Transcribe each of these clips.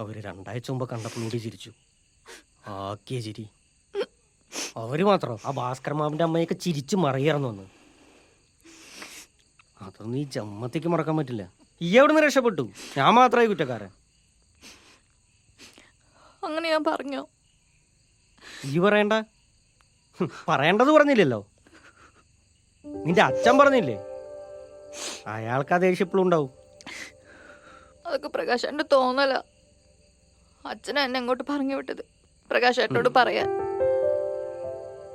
അവർ രണ്ടാഴ്ച മുമ്പ് കണ്ടപ്പോൾ കൂടി ചിരിച്ചു. ആക്കിയ ചിരി. അവർ മാത്രം. ആ ഭാസ്കർ മാമിന്റെ അമ്മയൊക്കെ ചിരിച്ചു മറിയറന്നു വന്ന്. അതൊന്നും ഈ ജമ്മത്തേക്ക് മറക്കാൻ പറ്റില്ല. ഈ എവിടെ നിന്ന് രക്ഷപ്പെട്ടു? ഞാൻ മാത്രമായി കുറ്റക്കാരൻ. അങ്ങനെ ഞാൻ പറഞ്ഞോ. ഈ പറയണ്ട. പറയേണ്ടത് പറഞ്ഞില്ലല്ലോ. നിന്റെ അച്ഛൻ പറഞ്ഞില്ലേ? അയാൾക്ക് ആ ദേഷ്യപ്പോഴും ഉണ്ടാവും. അതൊക്കെ പ്രകാശന്റെ തോന്നല. അച്ഛനെ എന്നെ അങ്ങോട്ട് പറഞ്ഞു വിട്ടത്. പ്രകാശേട്ടനോട് പറയാൻ.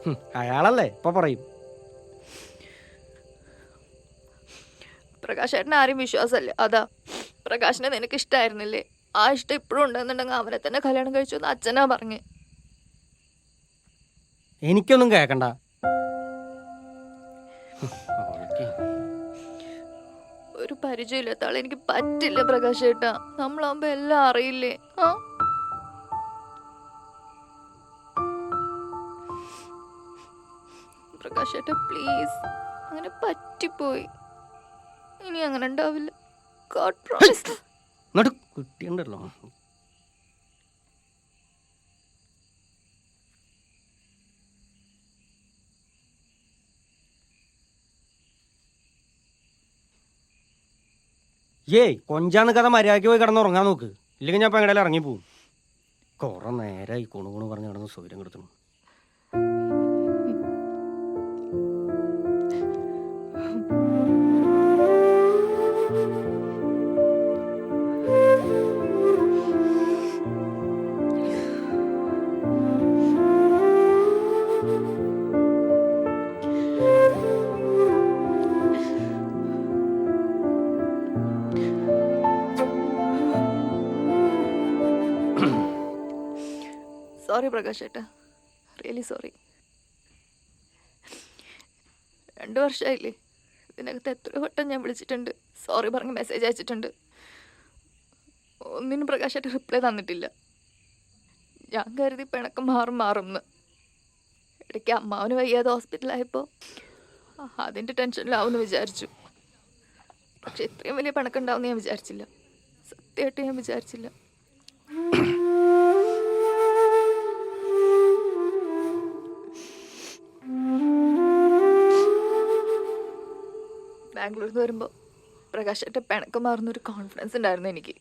ഹും, അയാളല്ലേ? ഇപ്പൊ പറയും. പ്രകാശ് ഏട്ടന് ആരും വിശ്വാസമല്ല. അതാ പ്രകാശിനെ നിനക്ക് ഇഷ്ടമായിരുന്നില്ലേ ആ ഇഷ്ടം ഇപ്പോഴും ഉണ്ടെന്നുണ്ടെങ്കിൽ അവനെ തന്നെ കല്യാണം കഴിച്ചു എന്ന് അച്ഛനാ പറഞ്ഞ്. എനിക്കൊന്നും കേക്കണ്ട. ഒരു പരിചയമില്ലാത്ത ആളെ എനിക്ക് പറ്റില്ല പ്രകാശേട്ടാ. നമ്മളാവുമ്പോ എല്ലാം അറിയില്ലേ? ആ? പ്രകാശേട്ട പ്ലീസ് അങ്ങനെ പറ്റിപ്പോയി. ഇനി അങ്ങനെ ഉണ്ടാവില്ല. ഗോഡ് പ്രോമിസ് കുട്ടിയുണ്ടല്ലോ. ഏയ് കൊഞ്ചാന്ന് കഥ മര്യാദയ്ക്ക് പോയി കിടന്ന് ഉറങ്ങാൻ നോക്ക്. ഇല്ലെങ്കിൽ ഞാൻ ഇപ്പം എങ്ങടെയും ഇറങ്ങിപ്പോവും. കുറെ നേരമായി കുണുകുണു പറഞ്ഞ് കിടന്ന് സൗകര്യം കിടത്തുന്നു സോറി പ്രകാശ് ഏട്ടാ. റിയലി സോറി രണ്ട് വർഷമായില്ലേ ഇതിനകത്ത് എത്ര വട്ടം ഞാൻ വിളിച്ചിട്ടുണ്ട്. സോറി പറഞ്ഞ് മെസ്സേജ് അയച്ചിട്ടുണ്ട്. ഒന്നിനും പ്രകാശേട്ട റിപ്ലൈ തന്നിട്ടില്ല. ഞാൻ കരുതി പിണക്കം മാറും മാറും എന്ന് ഇടയ്ക്ക് അമ്മാവന് വയ്യാതെ ഹോസ്പിറ്റലായപ്പോൾ അതിന്റെ ടെൻഷനിലാവുമെന്ന് വിചാരിച്ചു. പക്ഷെ ഇത്രയും വലിയ പിണക്കം ഉണ്ടാവുമെന്ന് ഞാൻ വിചാരിച്ചില്ല. സത്യമായിട്ട് ഞാൻ വിചാരിച്ചില്ല. ബാംഗ്ലൂരിൽ നിന്ന് വരുമ്പോൾ പ്രകാശായിട്ട് പിണക്കം മാറുന്നൊരു കോൺഫിഡൻസ് ഉണ്ടായിരുന്നു എനിക്ക്.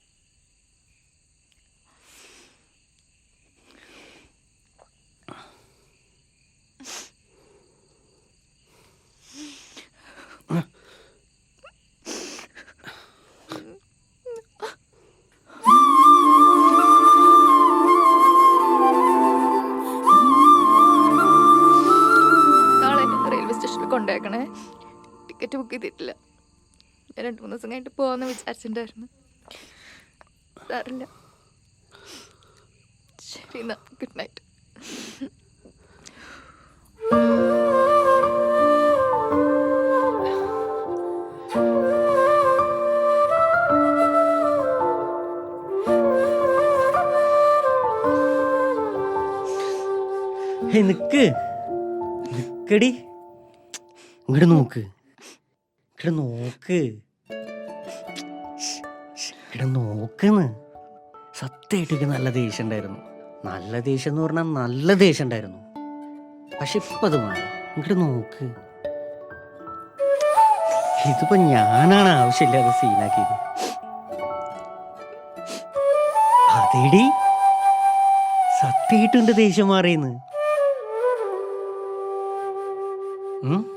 നാളെ ടിക്കറ്റ് ബുക്ക് ചെയ്തിട്ടില്ല. ഞാൻ രണ്ട് മൂന്ന് ദിവസം കഴിഞ്ഞിട്ട് പോകാമെന്ന് വിചാരിച്ചിട്ടുണ്ടായിരുന്നു. സാറില്ല ശരി എന്നാ ഗുഡ് നൈറ്റ് നിക്ക്. നിക്കടി. ഇങ്ങോട്ട് നോക്ക്. ഇങ്ങോട്ട് നോക്ക് ഇവിടെ നോക്കുന്ന് സത്യമായിട്ട് എനിക്ക് നല്ല ദേഷ്യം ഉണ്ടായിരുന്നു നല്ല ദേഷ്യം എന്ന് പറഞ്ഞാൽ നല്ല ദേഷ്യം ഉണ്ടായിരുന്നു പക്ഷെ ഇപ്പൊ അത് മാറി. ഇങ്ങോട്ട് നോക്ക്. ഇതിപ്പോ ഞാനാണ് ആവശ്യമില്ലാതെ സീനാക്കിയത്. അതേടി. സത്യമായിട്ടുണ്ട് ദേഷ്യം മാറിയെന്ന്. ഉം?